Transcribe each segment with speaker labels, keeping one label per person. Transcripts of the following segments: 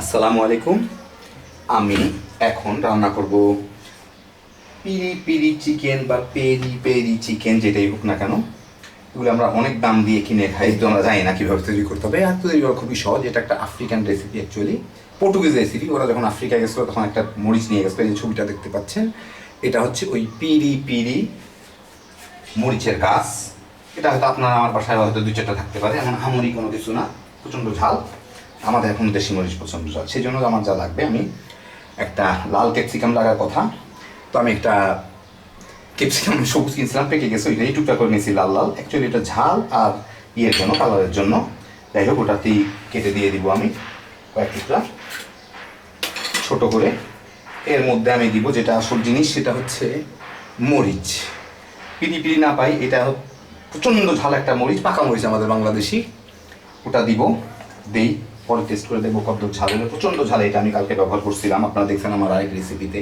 Speaker 1: আসসালামু আলাইকুম। আমি এখন রান্না করব পিরি পিরি চিকেন বা পেরি পেরি চিকেন, যেটাই হোক না কেন। এগুলো আমরা অনেক দাম দিয়ে কিনে খাই, তো আমরা জানি না কীভাবে তৈরি করতে হবে। আর তৈরি করা খুবই সহজ, এটা একটা African recipe actually Portuguese recipe ওরা যখন আফ্রিকা গেছিল, তখন একটা মরিচ নিয়ে গেছিল, এই ছবিটা দেখতে পাচ্ছেন। এটা হচ্ছে ওই পিরি পিরি মরিচের গাছ। এটা হয়তো আপনারা আমার বাসায় হয়তো দু চারটা থাকতে পারে, এমন আমরি কোনো কিছু না, প্রচণ্ড ঝাল। আমাদের এখন দেশি মরিচ প্রচণ্ড ঝাল সেই জন্য আমার যা লাগবে, আমি একটা লাল ক্যাপসিকাম লাগার কথা। তো আমি একটা ক্যাপসিকাম সবুজ কিনছিলাম, পেকে গেছে, ওইটাই টুকটা করে নিয়েছি, লাল লাল। অ্যাকচুয়ালি এটা ঝাল আর ইয়ের জন্য, কালারের জন্য। যাই হোক, ওটাতেই কেটে দিয়ে দিব আমি কয়েক টুকরা, ছোট করে। এর মধ্যে আমি দিব যেটা আসল জিনিস, সেটা হচ্ছে মরিচ। পিড়ি পিড়ি না পাই, এটা প্রচণ্ড ঝাল একটা মরিচ, পাকা মরিচ আমাদের বাংলাদেশি। ওটা দিব, দেই। পরে টেস্ট করে দেখব কত ঝাল হলো। প্রচণ্ড ঝাল, এটা আমি কালকে ব্যবহার করছিলাম। আপনারা দেখছেন আমার আরেক রেসিপিতে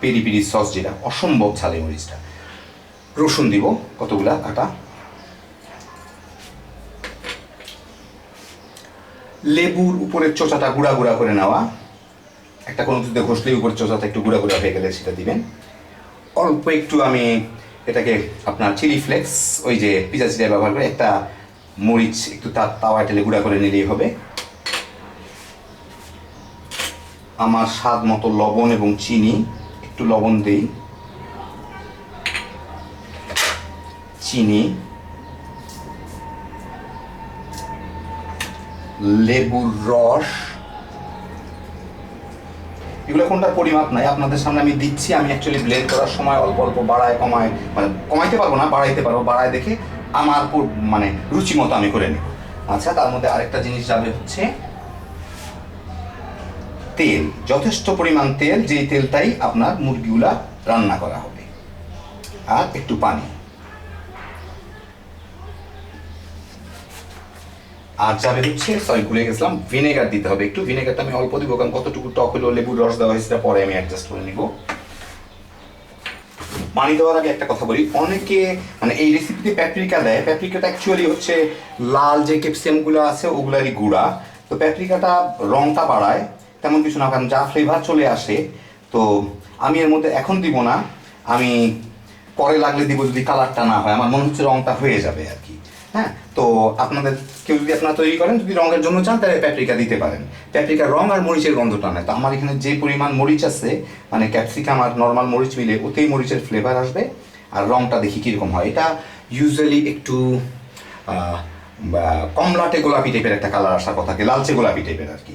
Speaker 1: পেরি পিরি সস যেটা, অসম্ভব ঝাল মরিচটা। রসুন দিব, কতগুলা? কাটা লেবুর উপরের চোচাটা গুঁড়া গুঁড়া করে নেওয়া। একটা কোনো কিছুতে ঘষলেই উপরের চোচাটা একটু গুঁড়া গুঁড়া হয়ে গেলে সেটা দিবেন। অল্প একটু আমি এটাকে আপনার চিলি ফ্লেক্স ওই যে পিজা চিলি ব্যবহার করে, একটা মরিচ একটু তাওয়া টেলে গুঁড়া করে নিলেই হবে। আমার স্বাদ মতো লবণ এবং চিনি, একটু লবণ দেই। চিনি। লেবুর রস। এগুলো কোনটার পরিমাপ নাই, আপনাদের সামনে আমি দিচ্ছি, আমি অ্যাকচুয়ালি ব্লেন্ড করার সময় অল্প অল্প বাড়ায়, কমায় মানে কমাইতে পারব না, বাড়াইতে পারব, বাড়ায় দেখে আমার মানে রুচি মতো আমি করে নেব। আচ্ছা তার মধ্যে আরেকটা জিনিস যাবে হচ্ছে তেল, যথেষ্ট পরিমাণ তেল, যেই তেলটাই আপনার মুরগিগুলা রান্না করা হবে। আর একটু পানি। আর যাবে হচ্ছে সরি ভুলে গেছিলাম, ভিনেগার দিতে হবে। একটু ভিনেগারটা আমি অল্প দিব, কারণ কতটুকু টক হলো, লেবুর রস দেওয়া হয়েছে, সেটা পরে আমি অ্যাডজাস্ট করে নিব। পানি দেওয়ার আগে একটা কথা বলি। অনেকে মানে এই রেসিপিতে প্যাপ্রিকা দেয়। প্যাপ্রিকাটা অ্যাকচুয়ালি হচ্ছে লাল যে ক্যাপসিয়ামগুলো আছে, ওগুলারই গুঁড়া। তো প্যাপ্রিকাটা রংটা বাড়ায় তেমন কিছু না কারণ যা ফ্লেভার চলে আসে, তো আমি এর মধ্যে এখন দিব না, আমি পরে লাগলে দিব যদি কালারটা না হয়, আমার মনে হচ্ছে রংটা হয়ে যাবে আর কি। হ্যাঁ তো আপনাদের, কেউ যদি আপনারা তৈরি করেন, যদি রঙের জন্য চান, তাহলে প্যাপ্রিকা দিতে পারেন। প্যাপ্রিকার রং আর মরিচের গন্ধটা নেয়, তো আমার এখানে যে পরিমাণ মরিচ আছে মানে ক্যাপসিকাম আর নর্মাল মরিচ মিলে ওতেই মরিচের ফ্লেভার আসবে, আর রংটা দেখি কীরকম হয়। এটা ইউজুয়ালি একটু কমলাটে গোলাপি টাইপের একটা কালার আসার কথা, লালচে গোলাপি টাইপের আর কি।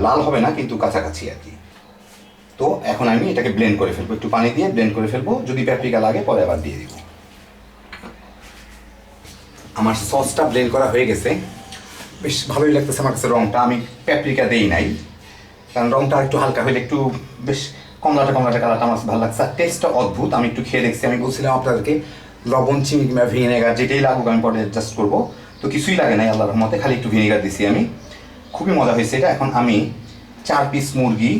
Speaker 1: লাল হবে না, কিন্তু কাছাকাছি আর কি। তো এখন আমি এটাকে ব্লেন্ড করে ফেলব। একটু পানি দিয়ে ব্লেন্ড করে ফেলব। যদি প্যাপ্রিকা লাগে, পরে আবার দিয়ে দিব। আমার সসটা ব্লেন্ড করা হয়ে গেছে। বেশ ভালোই লাগতেছে আমার কাছে রংটা। আমি প্যাপ্রিকা দেই নাই। কারণ রংটা একটু হালকা হলে একটু বেশ কমলাটা কমলাটা কালারটা আমার ভালো লাগছে। আর টেস্টটা অদ্ভুত। আমি একটু খেয়ে দেখছি। আমি বলছিলাম আপনাদেরকে, লবণ, চিনি কিংবা ভিনেগার যেটাই লাগুক আমি পরে অ্যাডজাস্ট করব। তো কিছুই লাগে নাই, আল্লাহর রহমতে। খালি একটু ভিনেগার দিছি আমি। খুবই মজা হয়েছে এটা। এখন আমি চার পিস মুরগি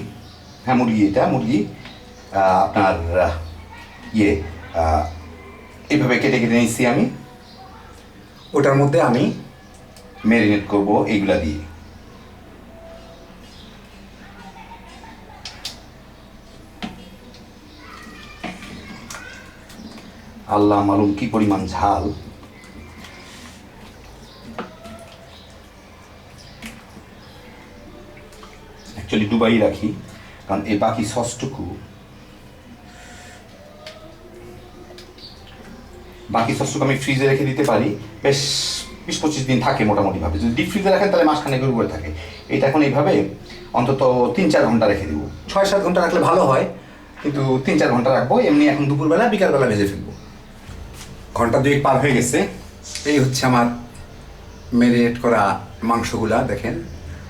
Speaker 1: হ্যাঁ মুরগি এটা মুরগি আপনার ইয়ে আহ, এইভাবে কেটে কেটে নিচ্ছি আমি। ওটার মধ্যে আমি ম্যারিনেট করব এইগুলা দিয়ে। আল্লাহ মালুম কি পরিমাণ ঝাল। অ্যাকচুয়ালি ডুবাই রাখি, কারণ এই বাকি সসটুকু বাকি সসটুকু আমি ফ্রিজে রেখে দিতে পারি, বেশ বিশ পঁচিশ দিন থাকে মোটামুটিভাবে। যদি ডিপ ফ্রিজে রাখেন, তাহলে মাসখানেকের উপরে থাকে। এটা এখন এইভাবে অন্তত তিন চার ঘণ্টা রেখে দিব। ছয় সাত ঘণ্টা রাখলে ভালো হয়, কিন্তু তিন চার ঘণ্টা রাখব, এমনি এখন দুপুরবেলা, বিকালবেলা ভেজে ফেলব। ঘণ্টা দুই পার হয়ে গেছে। এই হচ্ছে আমার মেরিনেট করা মাংসগুলা, দেখেন।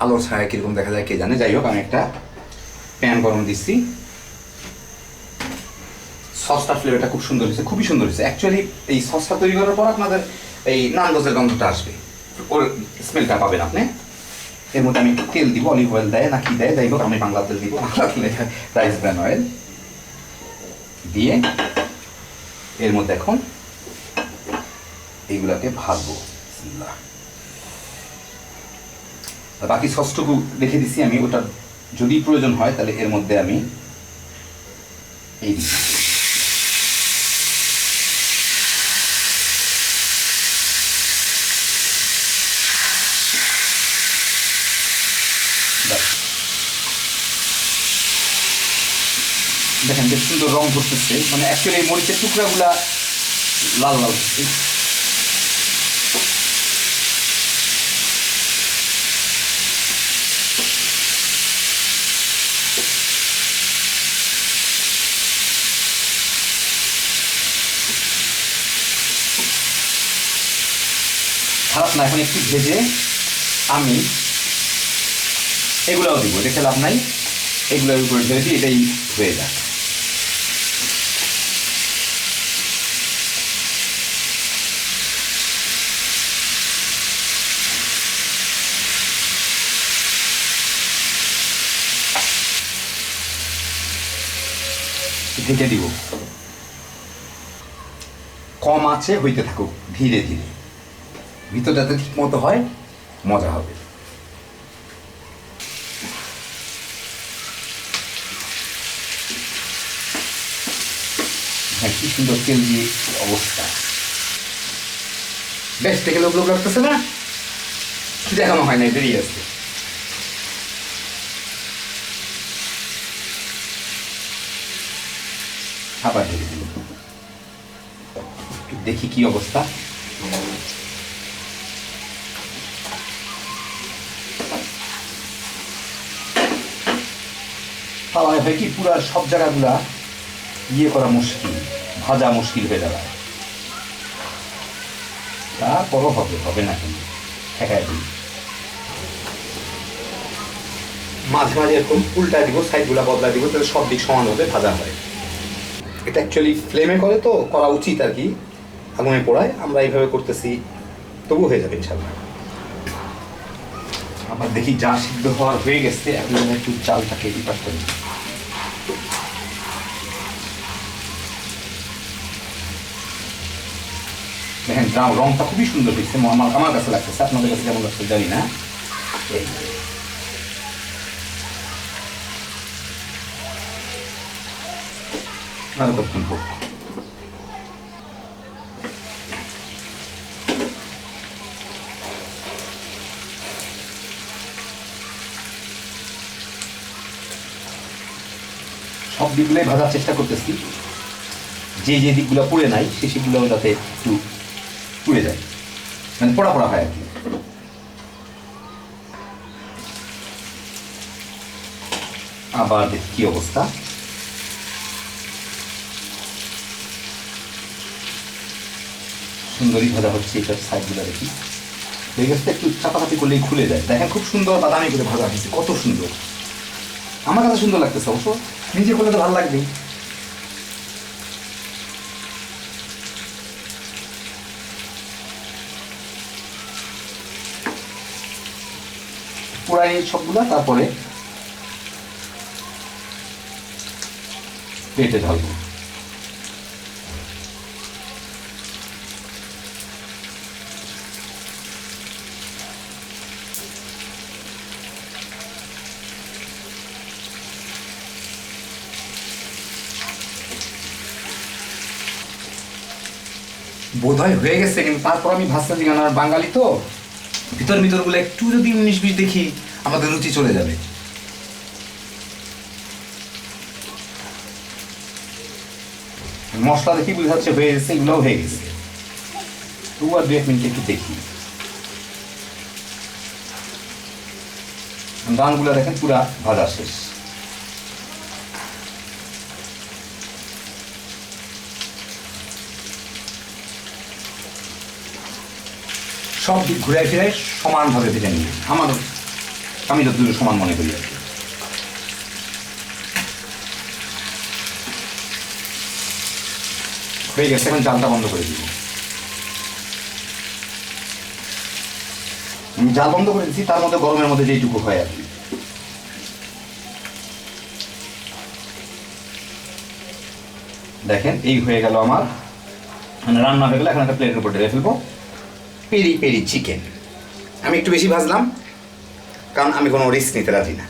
Speaker 1: আলোর ছায়া কীরকম দেখা যায় কে জানে? যাই হোক, আমি একটা প্যান গরম দিচ্ছি। সসটা ফ্লেভারটা খুব সুন্দর হয়েছে, খুবই সুন্দর হয়েছে। অ্যাকচুয়ালি এই সসটা তৈরি করার পর আপনাদের এই নানগোজের গন্ধটা আসবে। ওর স্মেলটা পাবেন আপনি। এর মধ্যে আমি একটু তেল দিব, অলিভ অয়েল দেয় না কি দেয়, যাই হোক, আমি বাংলা তেল দিব বাংলা তেলে রাইস ব্র্যান অয়েল দিয়ে এর মধ্যে এখন এইগুলাকে ভাজবো। বিসমিল্লাহ। বাকি সসটুকু রেখে দিছি, আমি ওটা যদি প্রয়োজন হয়, তাহলে এর মধ্যে আমি এই দেখেন, বেশ সুন্দর রং করতেছে মানে অ্যাকচুয়ালি মরিচের টুকরাগুলা লাল লাল। খারাপ এখন একটু ভেজে আমি এগুলাও দিব। দেখে লাভ নাই এগুলোর উপরে ঢেলে দিই এটাই হয়ে যাক ঢেকে দিব। কম আছে, হইতে থাকুক, ধীরে ধীরে। ভিতরটাতে ঠিক মতো হয়, মজা হবে। হ্যাঁ কি সুন্দর অবস্থা। বেশ, দেখে লোক লোক না? দেখানো হয় না বেরিয়ে আসছে। আবার দেখি কি অবস্থা। তাহলে হয় কি পুরা সব জায়গাগুলা ইয়ে করা মুশকিল, ভাজা মুশকিল হয়ে দাঁড়ায় তারপরও হবে হবে না কিন্তু, ঠেকায় দিই মাঝে মাঝে এরকম উল্টা দিব, সাইডগুলো বদলা দিব, তাহলে সব দিক সমানভাবে ভাজা হয়। এটা অ্যাকচুয়ালি ফ্লেমে করে তো, করা উচিত আর কি, আগুনে পোড়ায়। আমরা এইভাবে করতেছি তবু হয়ে যাবে ইনশাল্লাহ আবার দেখি যা সিদ্ধ হওয়ার হয়ে গেছে, এখন একটু চালটাকে বিপাস করি। দেখেন রংটা খুবই সুন্দর হয়েছে আমার আমার কাছে লাগতেছে, আপনাদের কাছে কেমন লাগছে জানি না। কতক্ষণ হোক। সব দিকগুলোই ভাজার চেষ্টা করতেছি। যে যে দিকগুলো পুড়ে নাই সেই দিকগুলো যাতে একটু পুড়ে যায়। মানে পোড়া পোড়া হয় আর কি। আবার দেখি কি অবস্থা। সুন্দরই ভাজা হচ্ছে এটার সাইডগুলো দেখি। হয়ে গেছে, একটু চাপাচাপি করলেই খুলে যায়। দেখেন, খুব সুন্দর বাদামি করে ভাজা হয়েছে, কত সুন্দর। আমার কাছে সুন্দর লাগতেছে, অবশ্য নিজে করলে তো ভালো লাগবে পুরাই সবগুলা তারপরে পেটে ঢালবো বোধহয় হয়ে গেছে, কিন্তু তারপর আমি ভাবতেছি কেন আর বাঙালি তো? ভিতর ভিতরগুলো একটু যদি উনিশ বিশ দেখি, আমাদের রুচি চলে যাবে। মশলা দেখি বুঝা যাচ্ছে হয়ে গেছে, এগুলোও হয়ে গেছে। তবু আর দু এক মিনিট একটু দেখি। ডানগুলো দেখেন পুরা ভাজা শেষ। সব দিক ঘুরে ফিরে সমানভাবে ভেজে নিই আমার আমি যতদূর সমান মনে করি আর কি। হয়ে গেছে, এখন জালটা বন্ধ করে দিব। জাল বন্ধ করে দিচ্ছি তার মধ্যে গরমের মধ্যে যেইটুকু হয় আর কি। দেখেন, এই হয়ে গেল আমার মানে রান্না হয়ে গেলে, এখন একটা প্লেটের উপর ঢেলে ফেলব। পেরি পেরি চিকেন আমি একটু বেশি ভাজলাম, কারণ আমি কোনো রিস্ক নিতে রাজি না।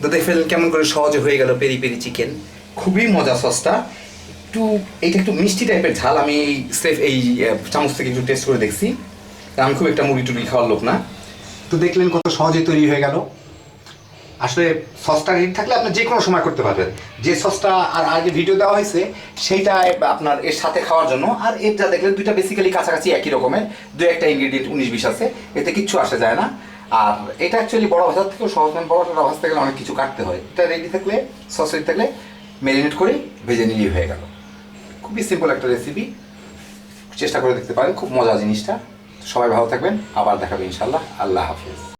Speaker 1: তো দেখে ফেললেন কেমন করে সহজে হয়ে গেল পেরি পেরি চিকেন খুবই মজা সস্তা একটু, এইটা একটু মিষ্টি টাইপের ঝাল। আমি স্রেফ এই চামচ থেকে একটু টেস্ট করে দেখছি। আমি খুব একটা মুড়ি টুড়ি খাওয়ার লোক না। তো দেখলেন কত সহজে তৈরি হয়ে গেল। আসলে সসটা রেডি থাকলে আপনি যে কোনো সময় করতে পারবেন। যে সসটা আর আগে ভিডিও দেওয়া হয়েছে সেইটা আপনার এর সাথে খাওয়ার জন্য। আর এর যা দেখলেন দুইটা বেসিক্যালি কাছাকাছি একই রকমের, দু একটা ইনগ্রিডিয়েন্ট উনিশ বিশ আছে, এতে কিচ্ছু আসা যায় না। আর এটা অ্যাকচুয়ালি বড় ভাজার থেকেও সহজ মানে বড়টা ভাজতে গেলে অনেক কিছু কাটতে হয়। এটা রেডি থাকলে, সস রেডি থাকলে ম্যারিনেট করে ভেজে নিলেই হয়ে গেল। খুবই সিম্পল একটা রেসিপি চেষ্টা করে দেখতে পারেন, খুব মজা জিনিসটা। সবাই ভালো থাকবেন, আবার দেখাবে ইনশাল্লাহ আল্লাহ হাফিজ।